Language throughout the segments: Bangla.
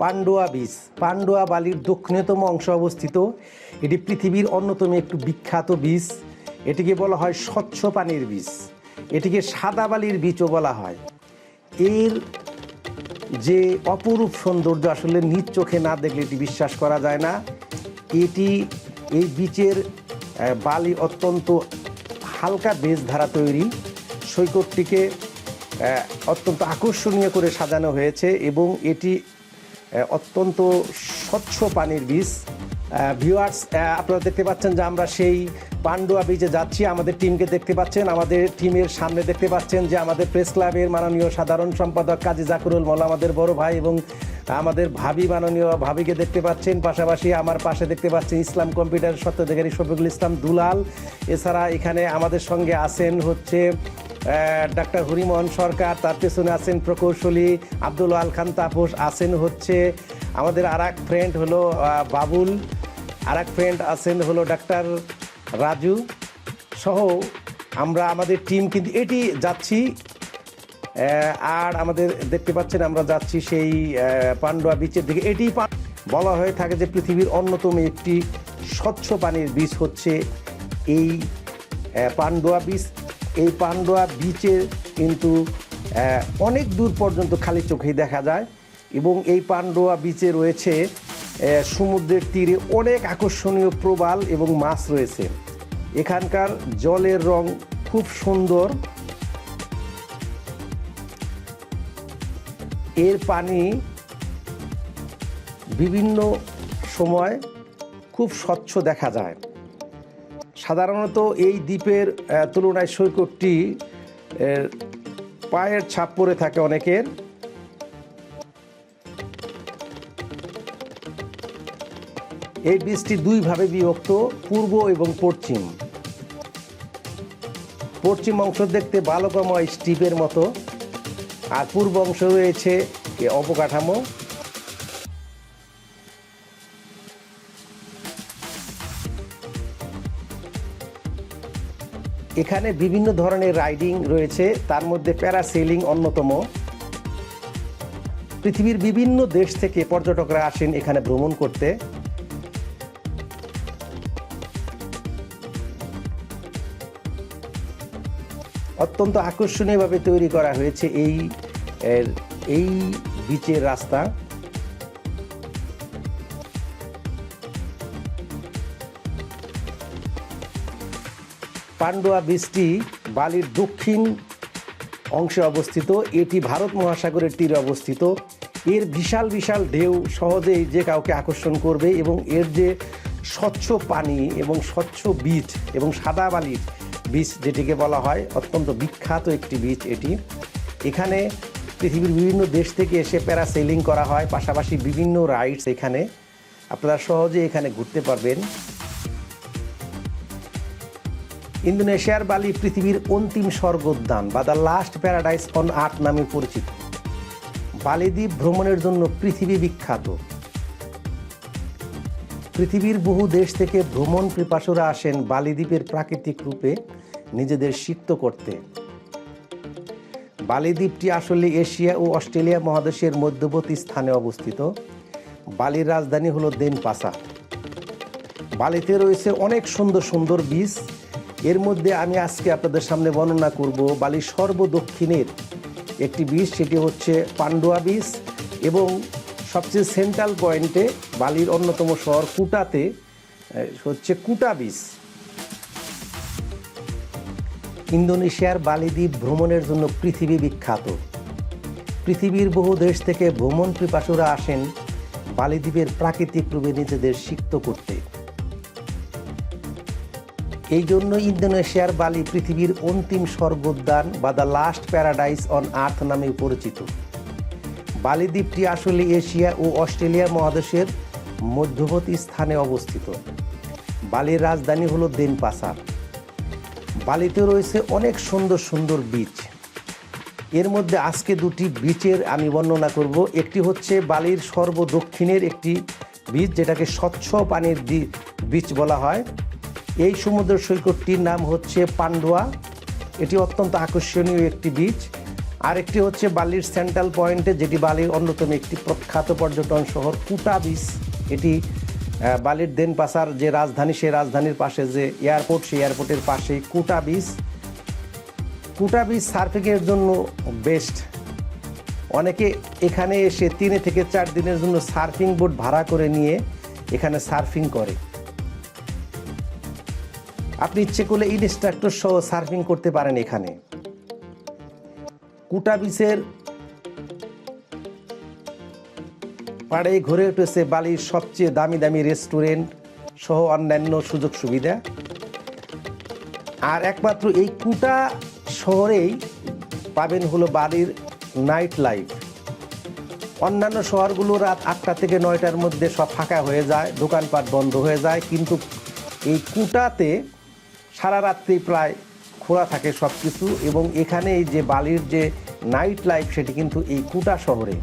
পান্ডুয়া বীচ। পান্ডুয়া বালির দক্ষিণতম অংশ অবস্থিত। এটি পৃথিবীর অন্যতম একটু বিখ্যাত বীজ এটিকে বলা হয় স্বচ্ছ পানির বীজ এটিকে সাদা বালির বীজও বলা হয়। এর যে অপরূপ সৌন্দর্য আসলে নিজ চোখে না দেখলে এটি বিশ্বাস করা যায় না। এটি, এই বিচের বালি অত্যন্ত হালকা বেজ ধারা তৈরি। সৈকতটিকে অত্যন্ত আকর্ষণীয় করে সাজানো হয়েছে এবং এটি অত্যন্ত স্বচ্ছ পানির বীজ। ভিউয়ার্স আপনারা দেখতে পাচ্ছেন যে আমরা সেই পান্ডুয়া বিচে যাচ্ছি। আমাদের টিমকে দেখতে পাচ্ছেন। আমাদের টিমের সামনে দেখতে পাচ্ছেন যে আমাদের প্রেস ক্লাবের মাননীয় সাধারণ সম্পাদক কাজী জাকুরুল মোল্লা, আমাদের বড় ভাই এবং আমাদের ভাবি মাননীয় ভাবিকে দেখতে পাচ্ছেন। পাশাপাশি আমার পাশে দেখতে পাচ্ছেন ইসলাম কম্পিউটার সত্যধিকারী শফিকুল ইসলাম দুলাল। এছাড়া এখানে আমাদের সঙ্গে আছেন হচ্ছে ডাক্তার হরিমোহন সরকার, তার পেছনে আছেন প্রকৌশলী আব্দুল আল খান তাপস, আছেন হচ্ছে আমাদের আর এক ফ্রেন্ড হলো বাবুল আর এক ফ্রেন্ড আছেন হলো ডাক্তার রাজু সহ আমরা আমাদের টিম কিন্তু এটি যাচ্ছি আর আমাদের দেখতে পাচ্ছেন আমরা যাচ্ছি সেই পান্ডুয়া বিচের দিকে। এটি বলা হয়ে থাকে যে পৃথিবীর অন্যতম একটি স্বচ্ছ পানির বীজ হচ্ছে এই পান্ডুয়া বীচ এই পান্ডুয়া বিচের কিন্তু অনেক দূর পর্যন্ত খালি চোখেই দেখা যায় এবং এই পান্ডুয়া বিচে রয়েছে সমুদ্রের তীরে অনেক আকর্ষণীয় প্রবাল এবং মাছ রয়েছে। এখানকার জলের রং খুব সুন্দর। এর পানি বিভিন্ন সময় খুব স্বচ্ছ দেখা যায়। সাধারণত এই দ্বীপের তুলনায় সৈকতটি পায়ের ছাপ পড়ে থাকে অনেকের। এই বীজটি দুইভাবে বিভক্ত, পূর্ব এবং পশ্চিম। পশ্চিম অংশ দেখতে বালকময় স্টিপের মতো, আর পূর্ব অংশ রয়েছে অবকাঠামো। এখানে বিভিন্ন ধরনের রাইডিং রয়েছে, তার মধ্যে প্যারাসেলিং অন্যতম। পৃথিবীর বিভিন্ন দেশ থেকে পর্যটকরা আসেন এখানে ভ্রমণ করতে। অত্যন্ত আকর্ষণীয়ভাবে তৈরি করা হয়েছে এই এই বিচের রাস্তা। পান্ডুয়া বীচটি বালির দক্ষিণ অংশে অবস্থিত। এটি ভারত মহাসাগরের তীরে অবস্থিত। এর বিশাল বিশাল ঢেউ সহজেই যে কাউকে আকর্ষণ করবে এবং এর যে স্বচ্ছ পানি এবং স্বচ্ছ বীচ এবং সাদা বালির বীচ যেটিকে বলা হয়, অত্যন্ত বিখ্যাত একটি বীচ এটি। এখানে পৃথিবীর বিভিন্ন দেশ থেকে এসে প্যারাসেলিং করা হয়, পাশাপাশি বিভিন্ন রাইডস এখানে। আপনারা সহজে এখানে ঘুরতে পারবেন। ইন্দোনেশিয়ার বালি পৃথিবীর অন্তিম স্বর্গোদ্যান, বা the last paradise on earth নামে পরিচিত। বালিদ্বীপ ভ্রমণের জন্য পৃথিবী বিখ্যাত। পৃথিবীর বহু দেশ থেকে ভ্রমণ পিপাসুরা আসেন বালিদ্বীপের প্রাকৃতিক রূপে নিজেদের সিক্ত করতে। বালিদ্বীপটি আসলে এশিয়া ও অস্ট্রেলিয়া মহাদেশের মধ্যবর্তী স্থানে অবস্থিত। বালির রাজধানী হলো দেনপাসা। বালিতে রয়েছে অনেক সুন্দর সুন্দর বীজ এর মধ্যে আমি আজকে আপনাদের সামনে বর্ণনা করব বালির সর্বদক্ষিণের একটি বীজ, সেটি হচ্ছে পান্ডুয়া বীজ এবং সবচেয়ে সেন্ট্রাল পয়েন্টে বালির অন্যতম শহর কুটাতে হচ্ছে কুটা বীজ। ইন্দোনেশিয়ার বালিদ্বীপ ভ্রমণের জন্য পৃথিবী বিখ্যাত। পৃথিবীর বহু দেশ থেকে ভ্রমণ পিপাসুরা আসেন বালিদ্বীপের প্রাকৃতিক রূপে নিজেদের সিক্ত করতে। এই জন্য ইন্দোনেশিয়ার বালি পৃথিবীর অন্তিম স্বর্গোদ্যান বা the last paradise on earth নামে পরিচিত। বালি দ্বীপটি আসলে এশিয়া ও অস্ট্রেলিয়া মহাদেশের মধ্যবর্তী স্থানে অবস্থিত। বালির রাজধানী হলো দেনপাসার। বালিতে রয়েছে অনেক সুন্দর সুন্দর বীচ। এর মধ্যে আজকে দুটি বিচের আমি বর্ণনা করব। একটি হচ্ছে বালির সর্বদক্ষিণের একটি বীচ যেটাকে স্বচ্ছ পানির বীচ বলা হয়। এই সমুদ্র সৈকতটির নাম হচ্ছে পান্ডুয়া। এটি অত্যন্ত আকর্ষণীয় একটি বীচ আরেকটি হচ্ছে বালির সেন্ট্রাল পয়েন্টে যেটি বালির অন্যতম একটি প্রখ্যাত পর্যটন শহর কুটা বিচ এটি বালির দেনপাসার যে রাজধানী, সেই রাজধানীর পাশে যে এয়ারপোর্ট সেই এয়ারপোর্টের পাশেই কুটা বিচ কুটা বিচ সার্ফিংয়ের জন্য বেস্ট অনেকে এখানে এসে তিনে থেকে চার দিনের জন্য সার্ফিং বোট ভাড়া করে নিয়ে এখানে সার্ফিং করে। আপনি ইচ্ছে করলে ইনস্ট্রাক্টর সহ সার্ফিং করতে পারেন এখানে। কুটা বিচের পাড়ে ঘুরে উঠেছে বালির সবচেয়ে দামি দামি রেস্টুরেন্ট সহ অন্যান্য সুযোগ সুবিধা। আর একমাত্র এই কুটা শহরেই পাবেন হলো বালির নাইট লাইফ অন্যান্য শহরগুলো রাত আটটা থেকে নয়টার মধ্যে সব ফাঁকা হয়ে যায়, দোকানপাট বন্ধ হয়ে যায়, কিন্তু এই কুটাতে সারা রাত্রি প্রায় খোলা থাকে সব কিছু এবং এখানে যে বালির যে নাইট লাইফ সেটি কিন্তু এই কুটা শহরে।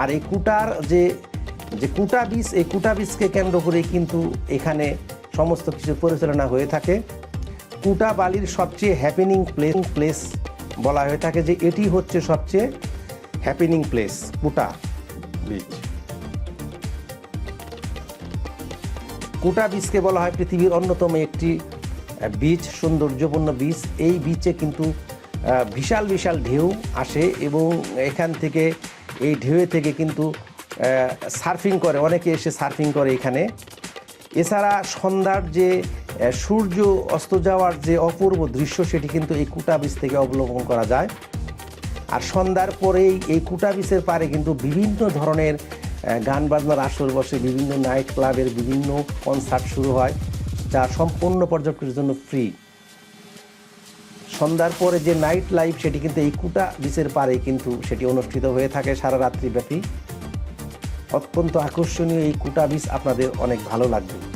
আর এই কুটার যে যে কুটা বিচ, এই কুটা বিচকে কেন্দ্র করেই কিন্তু এখানে সমস্ত কিছু পরিচালনা হয়ে থাকে। কুটা বালির সবচেয়ে হ্যাপেনিং প্লেস প্লেস বলা হয়ে থাকে যে এটি হচ্ছে সবচেয়ে হ্যাপেনিং প্লেস কুটা বিচ। কুটা বিচকে বলা হয় পৃথিবীর অন্যতম একটি বিচ, সৌন্দর্যপূর্ণ বিচ, এই বিচে কিন্তু বিশাল বিশাল ঢেউ আসে এবং এখান থেকে, এই ঢেউয়ে থেকে কিন্তু সার্ফিং করে, অনেকে এসে সার্ফিং করে এখানে। এছাড়া সন্ধ্যার যে সূর্য অস্ত যাওয়ার যে অপূর্ব দৃশ্য, সেটি কিন্তু এই কুটা বিচ থেকে অবলম্বন করা যায়। আর সন্ধ্যার পরেই এই কুটা বিচের পারে কিন্তু বিভিন্ন ধরনের গান বাজনার আসর বসে, বিভিন্ন নাইট ক্লাবের বিভিন্ন কনসার্ট শুরু হয়। যা সম্পূর্ণ পর্যটকের জন্য ফ্রি সন্ধ্যার পরে যে নাইট লাইফ সেটি কিন্তু এই কুটা বিচের পারে কিন্তু সেটি অনুষ্ঠিত হয়ে থাকে সারা রাত্রিব্যাপী। অত্যন্ত আকর্ষণীয় এই কুটা বিচ আপনাদের অনেক ভালো লাগবে।